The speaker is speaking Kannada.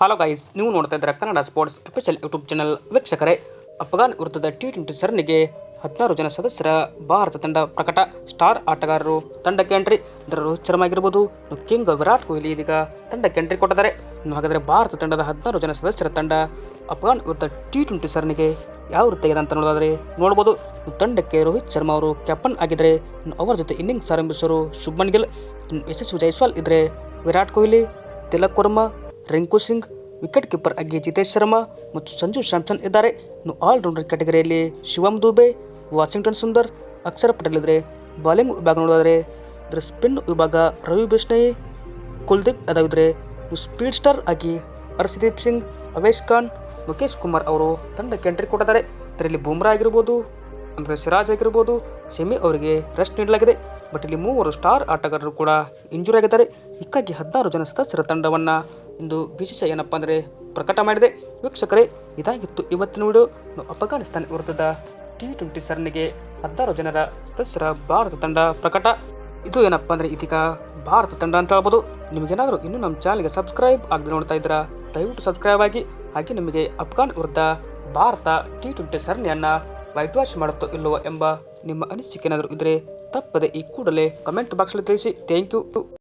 ಹಲೋ ಗೈಸ್ ನೀವು ನೋಡ್ತಾ ಇದ್ದೀರಾ Kannada sports official YouTube channel ವೀಕ್ಷಕರೇ. ಅಫ್ಘಾನ್ ವಿರುದ್ಧದ ಟಿ ಟ್ವೆಂಟಿ ಸರಣಿಗೆ ಹದಿನಾರು ಜನ ಸದಸ್ಯರ ಭಾರತ ತಂಡ ಪ್ರಕಟ. ಸ್ಟಾರ್ ಆಟಗಾರರು ತಂಡಕ್ಕೆ ಎಂಟ್ರಿ ಇದರ ರೋಹಿತ್ ಶರ್ಮಾ ಆಗಿರ್ಬೋದು ಕಿಂಗ್ ವಿರಾಟ್ ಕೊಹ್ಲಿ ಇದೀಗ ತಂಡಕ್ಕೆ ಎಂಟ್ರಿ ಕೊಟ್ಟಿದ್ದಾರೆ. ಇನ್ನು ಹಾಗಾದರೆ ಭಾರತ ತಂಡದ ಹದಿನಾರು ಜನ ಸದಸ್ಯರ ತಂಡ ಅಫ್ಘಾನ್ ವಿರುದ್ಧ ಟಿ ಟ್ವೆಂಟಿ ಸರಣಿಗೆ ಯಾವ ರೀತಿಯಾಗಿದೆ ಅಂತ ನೋಡೋದಾದರೆ ನೋಡ್ಬೋದು. ತಂಡಕ್ಕೆ ರೋಹಿತ್ ಶರ್ಮಾ ಅವರು ಕ್ಯಾಪ್ಟನ್ ಆಗಿದ್ದರೆ ಅವರ ಜೊತೆ ಇನ್ನಿಂಗ್ಸ್ ಆರಂಭಿಸೋರು ಶುಭ್ಮನ್ ಗಿಲ್ ಯಶಸ್ವಿ ಜೈಸ್ವಾಲ್ ಇದ್ದರೆ ವಿರಾಟ್ ಕೊಹ್ಲಿ, ತಿಲಕ್ ವರ್ಮಾ ರಿಂಕು ಸಿಂಗ್, ವಿಕೆಟ್ ಕೀಪರ್ ಆಗಿ ಜಿತೇಶ್ ಶರ್ಮಾ ಮತ್ತು ಸಂಜು ಸ್ಯಾಮ್ಸನ್ ಇದ್ದಾರೆ. ಇನ್ನು ಆಲ್ರೌಂಡರ್ ಕ್ಯಾಟಗರಿಯಲ್ಲಿ ಶಿವಮ್ ದುಬೆ, ವಾಷಿಂಗ್ಟನ್ ಸುಂದರ್, ಅಕ್ಷರ್ ಪಟೇಲ್ ಇದ್ದರೆ ಬಾಲಿಂಗ್ ವಿಭಾಗ ನೋಡೋದಾದರೆ ಇದರ ಸ್ಪಿನ್ ವಿಭಾಗ ರವಿ ಬಿಷ್ಣಯಿ, ಕುಲ್ದೀಪ್ ಯಾದವ್ ಸ್ಪೀಡ್ ಸ್ಟಾರ್ ಆಗಿ ಹರ್ಷದೀಪ್ ಸಿಂಗ್, ಅವೇಶ್ ಖಾನ್ ಮುಖೇಶ್ ಕುಮಾರ್ ಅವರು ತಂಡಕ್ಕೆ ಎಂಟ್ರಿ ಕೊಟ್ಟಿದ್ದಾರೆ. ಇದರಲ್ಲಿ ಬೂಮ್ರಾ ಆಗಿರ್ಬೋದು, ಅಂದರೆ ಸಿರಾಜ್ ಆಗಿರ್ಬೋದು ಶಮಿ ಅವರಿಗೆ ರೆಸ್ಟ್ ನೀಡಲಾಗಿದೆ. ಬಟ್ ಇಲ್ಲಿ ಮೂವರು ಸ್ಟಾರ್ ಆಟಗಾರರು ಕೂಡ ಇಂಜುರಿ ಆಗಿದ್ದಾರೆ. ಹೀಗಾಗಿ ಹದಿನಾರು ಜನ ಸದಸ್ಯರ ತಂಡವನ್ನು ಇಂದು ವಿಶೇಷ ಏನಪ್ಪ ಅಂದರೆ ಪ್ರಕಟ ಮಾಡಿದೆ. ವೀಕ್ಷಕರೇ, ಇದಾಗಿತ್ತು ಇವತ್ತಿನ ವಿಡಿಯೋ. ಅಫ್ಘಾನಿಸ್ತಾನ ವಿರುದ್ಧದ ಟಿ ಟ್ವೆಂಟಿ ಸರಣಿಗೆ ಹದಿನಾರು ಜನರ ಸದಸ್ಯರ ಭಾರತ ತಂಡ ಪ್ರಕಟ. ಇದು ಏನಪ್ಪ ಅಂದರೆ ಇದೀಗ ಭಾರತ ತಂಡ ಅಂತ ಹೇಳ್ಬೋದು. ನಿಮಗೇನಾದರೂ ಇನ್ನೂ ನಮ್ಮ ಚಾನಲ್ಗೆ ಸಬ್ಸ್ಕ್ರೈಬ್ ಆಗದೆ ನೋಡ್ತಾ ಇದ್ದೀರಾ, ದಯವಿಟ್ಟು ಸಬ್ಸ್ಕ್ರೈಬ್ ಆಗಿ. ಹಾಗೆ ನಿಮಗೆ ಅಫ್ಘಾನ್ ವಿರುದ್ಧ ಭಾರತ ಟಿ ಟ್ವೆಂಟಿ ಸರಣಿಯನ್ನು ವೈಟ್ ವಾಶ್ ಮಾಡುತ್ತೋ ಇಲ್ಲವೋ ಎಂಬ ನಿಮ್ಮ ಅನಿಸಿಕೆ ಏನಾದರೂ ಇದ್ದರೆ ತಪ್ಪದೆ ಈ ಕೂಡಲೇ ಕಮೆಂಟ್ ಬಾಕ್ಸಲ್ಲಿ ತಿಳಿಸಿ. Thank you.